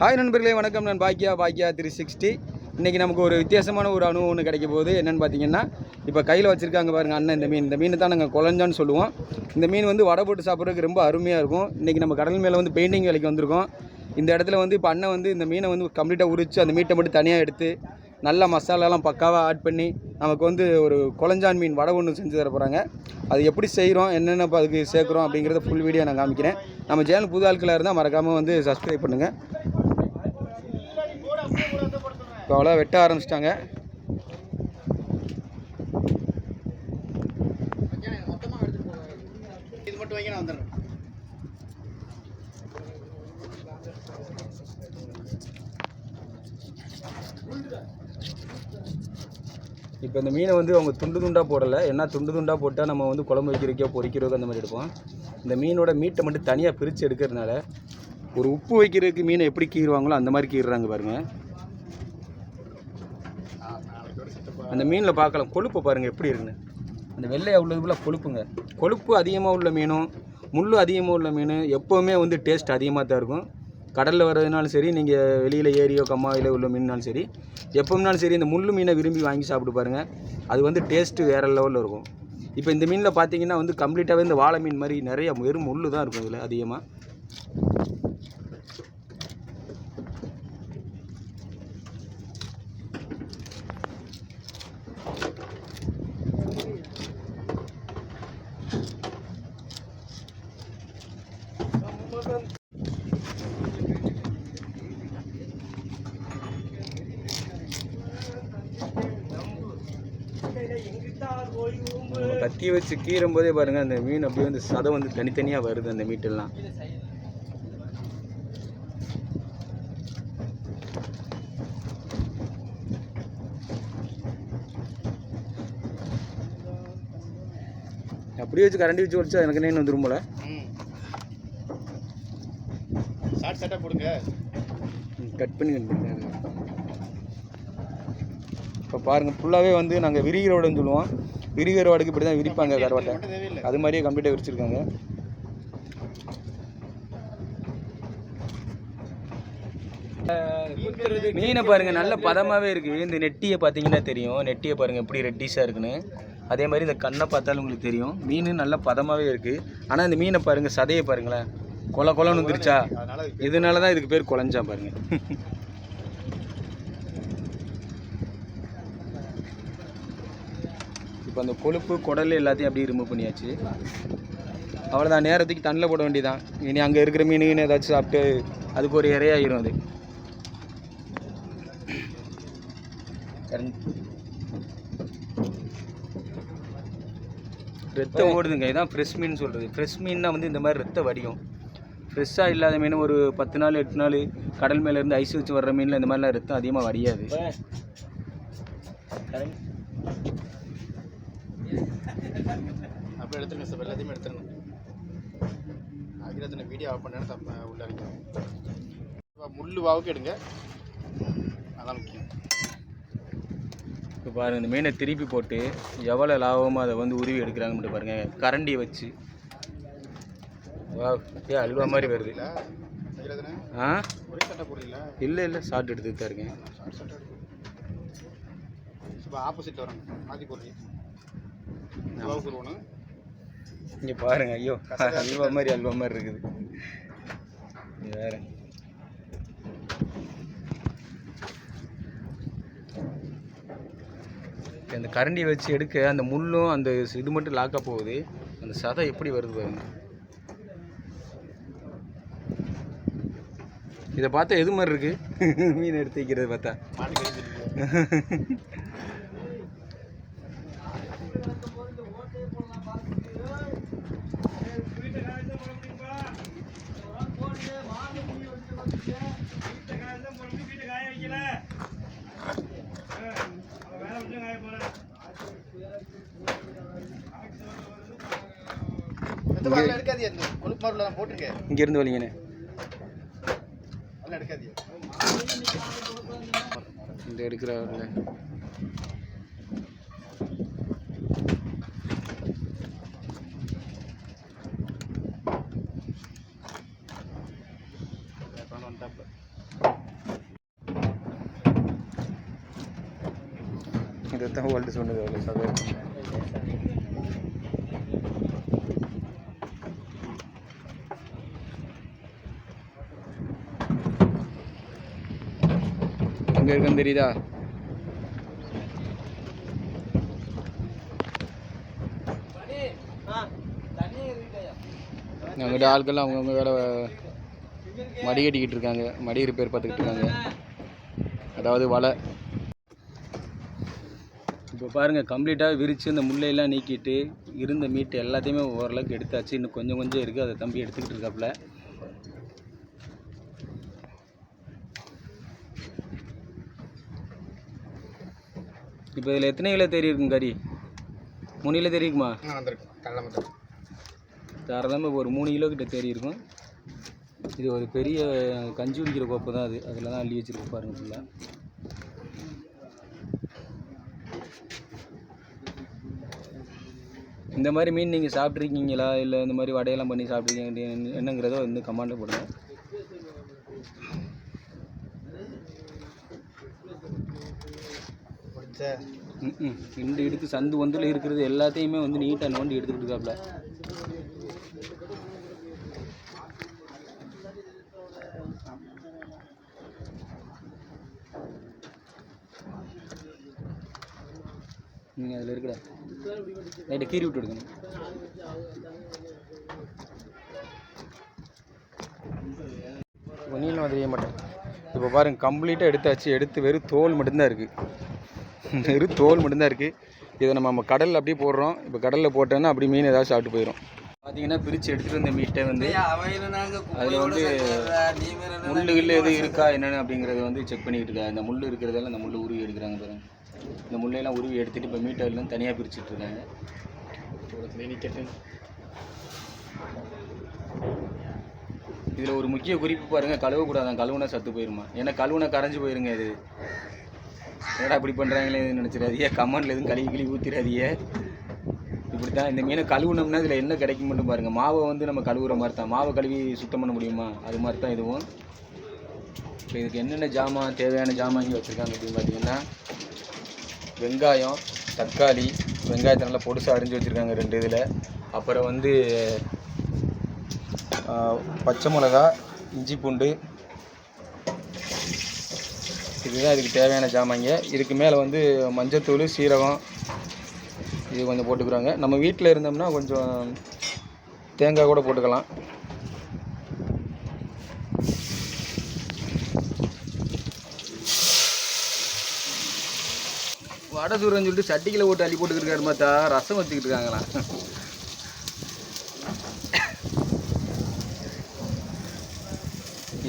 Hi நண்பர்களே வணக்கம். நான் பாக்கியா பாக்கியா த்ரீ சிக்ஸ்டி இன்றைக்கி நமக்கு ஒரு வித்தியாசமான ஒரு அனுபவம் ஒன்று கிடைக்க போகுது. என்னென்னு பார்த்தீங்கன்னா இப்போ கையில் வச்சுருக்காங்க பாருங்க அண்ணன் இந்த மீன். இந்த மீன் தான் நாங்கள் குழஞ்சான்னு சொல்லுவோம். இந்த மீன் வந்து வடை போட்டு சாப்பிட்றதுக்கு ரொம்ப அருமையாக இருக்கும். இன்றைக்கி நம்ம கடல் மேலே வந்து பெயிண்டிங் வேலைக்கு வந்திருக்கோம். இந்த இடத்துல வந்து இப்போ அண்ணன் வந்து இந்த மீனை வந்து கம்ப்ளீட்டாக உரித்து அந்த மீட்டை மட்டும் தனியாக எடுத்து நல்ல மசாலாலாம் பக்காவாக ஆட் பண்ணி நமக்கு வந்து ஒரு குழஞ்சான் மீன் வடை ஒன்று செஞ்சு தர போகிறாங்க அது எப்படி செய்கிறோம் என்னென்ன அதுக்கு சேர்க்குறோம் அப்படிங்கிறத ஃபுல் வீடியோ நான் காமிக்கிறேன். நம்ம சேனல் புது ஆட்களாக இருந்தால் மறக்காமல் வந்து சப்ஸ்கிரைப் பண்ணுங்கள் இப்போ அவ்வளோ வெட்ட ஆரம்பிச்சிட்டாங்க. இது மட்டும் நான் வந்துடுறேன் இப்போ இந்த மீனை வந்து அவங்க துண்டு துண்டாக போடலை. ஏன்னா துண்டு துண்டாக போட்டால் நம்ம வந்து குழம்பு வைக்கிறதுக்கோ பொரிக்கிறதுக்கோ அந்த மாதிரி எடுப்போம். இந்த மீனோட மீட்டை மட்டும் தனியாக பிரித்து எடுக்கிறதுனால ஒரு உப்பு வைக்கிறதுக்கு மீனை எப்படி கீறுவாங்களோ அந்த மாதிரி கீறுறாங்க பாருங்கள் அந்த மீனில் பார்க்கலாம் கொழுப்பு பாருங்கள் எப்படி இருக்குன்னு. அந்த வெள்ளையாக உள்ளதுக்குள்ள கொழுப்புங்க. கொழுப்பு அதிகமாக உள்ள மீனும் முள் அதிகமாக உள்ள மீன் எப்போவுமே வந்து டேஸ்ட் அதிகமாக தான் இருக்கும். கடலில் வர்றதுனாலும் சரி நீங்கள் வெளியில் ஏரியோ கம்மாயில உள்ள மீன்னாலும் சரி எப்போம்னாலும் சரி இந்த முள்ளு மீனை விரும்பி வாங்கி சாப்பிட்டு பாருங்கள் அது வந்து டேஸ்ட்டு வேறு லெவலில் இருக்கும். இப்போ இந்த மீனில் பார்த்தீங்கன்னா வந்து கம்ப்ளீட்டாகவே இந்த வாழை மீன் மாதிரி நிறைய வெறும் முள்ளு தான் இருக்கும் இதில் அதிகமாக கத்தியை வச்சு கீறும் போதே பாருங்கள் அந்த மீன் அப்படியே வந்து சதை வந்து தனித்தனியாக வருது அந்த மீட்டெல்லாம். அப்படியே வச்சு கரண்டி வச்சு வச்சா எனக்கு நேன் வந்துரும் போல ஷார்ட் போடுங்க கட் பண்ணி இப்போ பாருங்கள் ஃபுல்லாகவே வந்து நாங்கள் விரிகிற வாடுன்னு சொல்லுவோம். விரிகிற வாடுக்கு இப்படி தான் விரிப்பாங்க கருவாட்டை. அது மாதிரியே கம்ப்ளீட்டாக விரிச்சிருக்காங்க. மீனை பாருங்க நல்ல பதமாகவே இருக்குது இந்த நெட்டியை பார்த்தீங்கன்னா தெரியும். நெட்டியை பாருங்க எப்படி ரெட்டிஸாக இருக்குன்னு. அதே மாதிரி இந்த கண்ணை பார்த்தாலும் உங்களுக்கு தெரியும். மீன் நல்ல பதமாகவே இருக்குது ஆனால் இந்த மீனை பாருங்க சதையை பாருங்களேன். கொல கொலன்னு வந்துருச்சா இதனால தான் இதுக்கு பேர் குழஞ்சா பாருங்க. இப்போ அந்த கொழுப்பு குடல் எல்லாத்தையும் அப்படியே ரிமூவ் பண்ணியாச்சு. அவ்வளோதான் நேரத்துக்கு தண்ணில் போட வேண்டியதான் இனி அங்கே இருக்கிற மீன் ஏதாச்சும் சாப்பிட்டு அதுக்கு ஒரு இறையாயிரும் அது. ரத்தம் ஓடுதுங்க. இதான் ஃப்ரெஷ் மீன் சொல்கிறது ஃப்ரெஷ் மீன்னா வந்து இந்த மாதிரி ரத்தம் வடியும். ஃப்ரெஷ்ஷாக இல்லாத மீன் ஒரு பத்து நாள் எட்டு நாள் கடல் மேல இருந்து ஐஸ் வச்சு வர்ற மீனில் இந்த மாதிரிலாம் ரத்தம் அதிகமாக வடியாது. அப்படியே எடுத்துருங்க சார் எல்லாத்தையுமே எடுத்துருங்க. அகிலத்தின வீடியோ ஆஃப் பண்ணேன்னு தப்ப உள்ள அடிக்கும் முள்ளு வாவுக்கு எடுங்க. அதான் முக்கியம். இப்போ பாருங்கள் இந்த மீனை திருப்பி போட்டு எவ்வளோ லாபமாக அதை வந்து உருவி எடுக்கிறாங்கன்னு மட்டும் பாருங்கள் கரண்டியை வச்சு. வா ஏ அல்வா மாதிரி வருது. ஆ? இல்லை இல்லை ஷார்ட் எடுத்துட்டு தான் இருக்கேன் இப்போ ஆப்போசிட்டில் வராங்க மாற்றி போடுறீங்க. ஒன்று இங்கே பாருங்க ஐயோ. அல்வா மாதிரி அல்வா மாதிரி இருக்குது. வேற. அந்த கரண்டியை வச்சு எடுக்க அந்த முள்ளும் அந்த இது மட்டும் லாக்காக போகுது. அந்த சதை எப்படி வருது பாருங்க. இதை பார்த்தா எது மாதிரி இருக்கு? மீன் எடுத்து வைக்கிறது பார்த்தா மாட்டி கழிச்சிருக்கீங்க அதெல்லாம் எடுக்காதீங்க அந்த கொழுப்பு மாதிரி உள்ளதான் போட்டுருங்க இங்கேருந்து வலிங்கண்ணே. அதெல்லாம் எடுக்காதீங்க இந்த எடுக்கிறாருல வந்துட்டாப்ல இதைத்தான் வேர்ல்டு சொன்னது அவ்வளோ சகோ எங்கே இருக்குன்னு தெரியுதா? அங்கிட்ட ஆட்கள் அவங்கவுங்க வேலை மடி கட்டிக்கிட்டு இருக்காங்க. மடி ரிப்பேர் பார்த்துக்கிட்டு இருக்காங்க. அதாவது வலை. இப்போ பாருங்கள் கம்ப்ளீட்டாக விரித்து இந்த முள்ளையெல்லாம் நீக்கிட்டு இருந்த மீட்டு எல்லாத்தையுமே ஓரளவுக்கு எடுத்தாச்சு. இன்னும் கொஞ்சம் கொஞ்சம் இருக்குது அதை தம்பி எடுத்துக்கிட்டு இருக்காப்புல. இப்போ இதில் எத்தனை கிலோ தேறி இருக்கும் கறி? மூணு கிலோ மட்டும் தாராளமாக ஒரு மூணு கிலோ கிட்ட தேறி இருக்கும். இது ஒரு பெரிய கஞ்சி குடிக்கிற கோப்பை தான் அது. அதில் தான் அள்ளி வச்சிருக்கு பாருங்க ஃபுல்லாக இந்த மாதிரி மீன் நீங்கள் சாப்பிட்ருக்கீங்களா இல்லை இந்த மாதிரி வடையெல்லாம் பண்ணி சாப்பிட்ருக்கீங்க என்னங்கிறத வந்து கமாண்டில் போடுங்க. பிடிச்ச ம் ரெண்டு எடுத்து சந்து வந்துல இருக்கிறது எல்லாத்தையுமே வந்து நீட்டாக நோண்டி எடுத்துக்கிட்டு இருக்காப்புல நீங்கள் அதில் இருக்கிற லைட்டை கீறி விட்டு எடுக்கணும் நீளம் வந்து தெரிய மாட்டேன் இப்போ பாருங்க கம்ப்ளீட்டாக எடுத்தாச்சு. எடுத்து வெறும் தோல் மட்டும்தான் இருக்குது வெறும் தோல் மட்டும்தான் இருக்குது இதை நம்ம நம்ம கடலில் அப்படியே போடுறோம். இப்போ கடலில் போட்டோன்னா அப்படி மீன் ஏதாவது சாப்பிட்டு போயிடும் பார்த்தீங்கன்னா பிரித்து எடுத்துகிட்டு வந்த மீட்டை வந்து அதில் வந்து முள்ளு கில்லு எதுவும் இருக்கா என்னென்னு அப்படிங்கிறத வந்து செக் பண்ணிக்கிட்டு இருக்காங்க இந்த முள் இருக்கிறதெல்லாம் இந்த முள் உருவி எடுக்கிறாங்க பாருங்க. இந்த முள்ளையெல்லாம் உருவி எடுத்துகிட்டு இப்போ மீட்டர்லாம் தனியாக பிரிச்சுட்டு இருக்காங்க. இதில் ஒரு முக்கிய குறிப்பு பாருங்கள் கழுவக்கூடாதான். கழுவுனா சத்து போயிருமா? ஏன்னா கழுவுனா கரைஞ்சு போயிருங்க இது என்னடா இப்படி பண்ணுறாங்களே நினச்சிடாதீங்க. கமெண்டில் எதுவும் கழுவி கழுவி ஊற்றிடாதீங்க இப்படி தான் இந்த மீனை கழுவுனோம்னா இதில் என்ன கிடைக்கும் மட்டும் பாருங்கள் மாவை வந்து நம்ம கழுவுற மாதிரி தான் மாவை கழுவி சுத்தம் பண்ண முடியுமா? அது மாதிரி தான் இதுவும். இப்போ இதுக்கு என்னென்ன ஜாமான் தேவையான ஜாமான் இங்கே வச்சுருக்காங்க அப்படின்னு பார்த்தீங்கன்னா வெங்காயம் தக்காளி வெங்காயத்தை நல்லா பொடிசாக அரிஞ்சு வச்சுருக்காங்க ரெண்டு இதில். அப்புறம் வந்து பச்சை மிளகா இஞ்சி பூண்டு இதுதான் இதுக்கு தேவையான ஜாமாங்க. இதுக்கு மேலே வந்து மஞ்சத்தூள் சீரகம் இது கொஞ்சம் போட்டுக்கிறாங்க. நம்ம வீட்டில் இருந்தோம்னா கொஞ்சம் தேங்காய் கூட போட்டுக்கலாம். வடை சுடுறேன்னு சொல்லிட்டு சட்டிக்கில் போட்டு அள்ளி போட்டுக்கிட்டு பார்த்தா ரசம் வச்சுக்கிட்டு இருக்காங்களா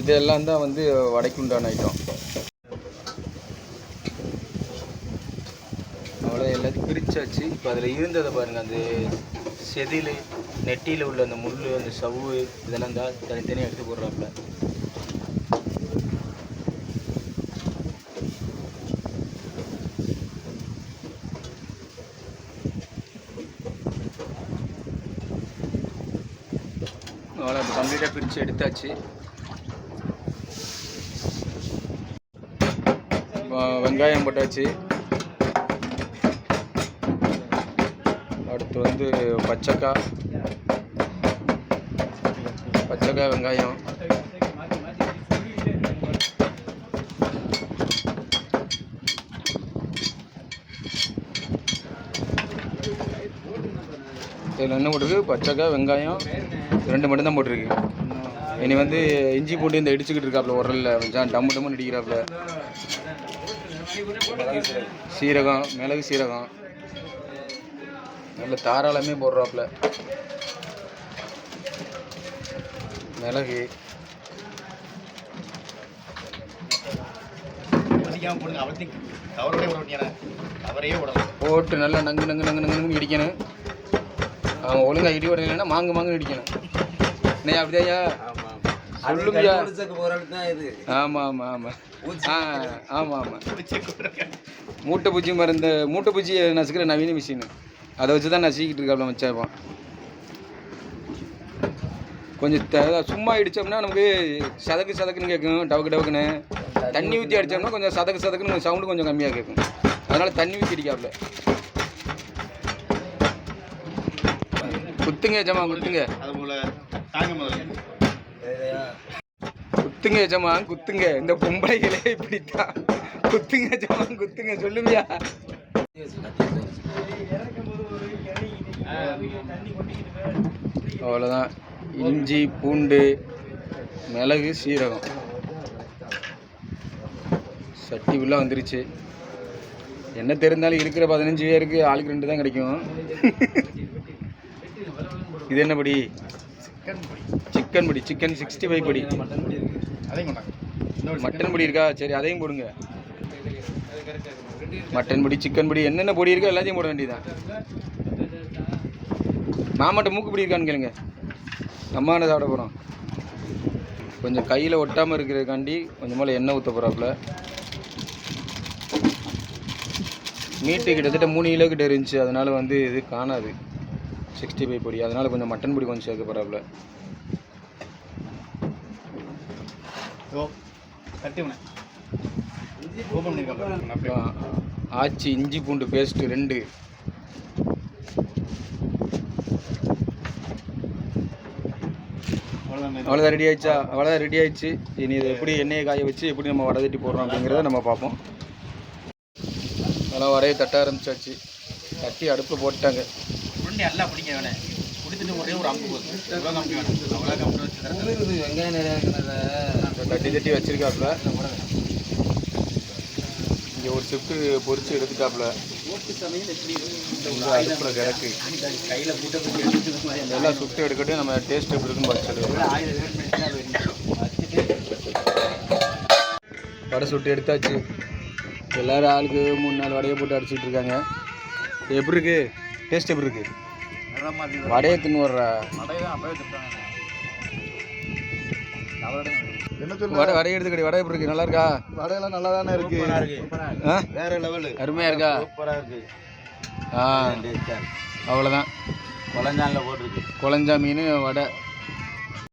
இதெல்லாம் தான் வந்து வடைக்குண்டான ஐட்டம் அவ்வளோ எல்லாத்தையும் பிரிச்சாச்சு இப்போ அதில் இருந்ததை பாருங்கள் அந்த செதில் நெட்டியில் உள்ள அந்த முள் அந்த சவ்வு இதெல்லாம் தான் தனித்தனியாக எடுத்து போடுறாப்புல. அவ்வளோ இப்போ கம்ப்ளீட்டாக பிரித்து எடுத்தாச்சு. வெங்காயம் போட்டாச்சு. அடுத்து வந்து பச்சைக்காய் பச்சைக்காய் வெங்காயம். இதில் என்ன போட்டிருக்கு? பச்சைக்காய் வெங்காயம். ரெண்டு மட்டும்தான் போட்டிருக்கு. இனி வந்து இஞ்சி போட்டு இந்த இடிச்சுக்கிட்டு இருக்காப்புல உரல்ல. கொஞ்சம் டம்மு டம்முன்னு இடிக்கிறாப்புல சீரகம் மிளகு சீரகம். நல்ல தாராளமே போடுறாப்புல. மிளகு. போட்டு நல்லா நங்கு நங்கு நங்கு நங்குன்னு இடிக்கணும். அவன் ஒழுங்கா இடி உடனேன்னா மாங்கு மாங்கு இடிக்கணும். நீ அப்படிதாயா சொல்லுங்கய்யா ஆமாம் ஆமாம் ஆமாம் ஆ ஆமாம் ஆமாம் மூட்டை பூச்சி மருந்து மூட்டை பூச்சியை நசுக்கிற நவீன மிஷின். அதை வச்சு தான் நசுக்கிட்டு இருக்காப்ல மச்சாப்பான் கொஞ்சம் த- சும்மா இடித்தோம்னா நமக்கு சதக்கு சதக்குன்னு கேட்கும் டவுக்கு டவுக்குன்னு. தண்ணி ஊற்றி அடித்தோம்னா கொஞ்சம் சதக்கு சதக்குன்னு சவுண்டு கொஞ்சம் கம்மியாக கேட்கும். அதனால் தண்ணி ஊற்றி அடிக்காப்புல குத்துங்க ஜமா குத்துங்க. அது போல குத்துங்க ஜமா குத்துங்க. இந்த பொம்பளைகளே இப்படித்தான். குத்துங்க ஜமா குத்துங்க. சொல்லுங்கயா அவ்வளோதான் இஞ்சி பூண்டு மிளகு சீரகம். சட்டி உள்ளே வந்துருச்சு. என்ன தெரிந்தாலும் இருக்கிற பதினஞ்சு பேருக்கு ஆளுக்கு ரெண்டு தான் கிடைக்கும். இது என்னபடி சிக்கன் பொடி. சிக்கன் சிக்ஸ்டி ஃபைவ் பொடி. அதையும் மட்டன் பொடி இருக்கா? சரி அதையும் போடுங்க. மட்டன் பொடி சிக்கன் பொடி என்னென்ன பொடி இருக்கோ எல்லாத்தையும் போட வேண்டியதுதான் மாமாட்ட மூக்கு பொடி இருக்கான்னு கேளுங்க. அம்மான சாப்பிட போகிறோம் கொஞ்சம் கையில் ஒட்டாமல் இருக்கிறதுக்காண்டி கொஞ்சம் மேலே எண்ணெய் ஊற்ற போகிறாப்புல மீட்டு கிட்டத்தட்ட மூணு கிலோ கிட்ட இருந்துச்சு. அதனால வந்து இது காணாது. சிக்ஸ்டி ஃபைவ் பொடி. அதனால கொஞ்சம் மட்டன் பொடி கொஞ்சம் சேர்க்க போகிறாப்புல ஆச்சி இஞ்சி பூண்டு பேஸ்ட் ரெண்டு. அவ்வளோதான் ரெடி ஆயிடுச்சா? அவ்வளோதான் ரெடி ஆயிடுச்சு. இனி இதை எப்படி எண்ணெயை காய வச்சு எப்படி நம்ம வடை தட்டி போடுறோம் அப்படிங்கிறத நம்ம பார்ப்போம். அதெல்லாம் வடையை தட்ட ஆரம்பிச்சாச்சு. தட்டி அடுப்பில் போட்டாங்க எல்லாம் பிடிக்க வேணே குடிச்சிட்டு ஒரே ஒரு அம்பு வேணும். வெங்காயம் நிறைய தட்டி தட்டி வச்சிருக்காப்புல. இங்கே ஒரு ஷிஃப்ட்டு பொரிச்சு எடுத்துட்டாப்புல. கிடக்கு. கையில் போட்டு எல்லாம் சுட்டு எடுக்கட்டும் நம்ம டேஸ்ட் எப்படி இருக்குன்னு பார்த்து சொல்லுவோம் வேட் சுட்டு எடுத்தாச்சு. எல்லாரும் ஆளுக்கு மூணு நாலு வடையை போட்டு அடிச்சிட்டு இருக்காங்க. எப்படி இருக்கு? டேஸ்ட் எப்படி இருக்கு? வடையை தின்னு வர்றா? என்ன வடை வடை எடுத்துக்கடி வடை எப்படி இருக்கு? நல்லா இருக்கா? வடையெல்லாம் நல்லா தானே இருக்கு. ஆ? வேற லெவலு அருமையா இருக்கா? சூப்பராக இருக்கு. ஆ. அவ்வளோதான் குழஞ்சானில் போட்டிருக்கு. குழஞ்சா மீன் வடை.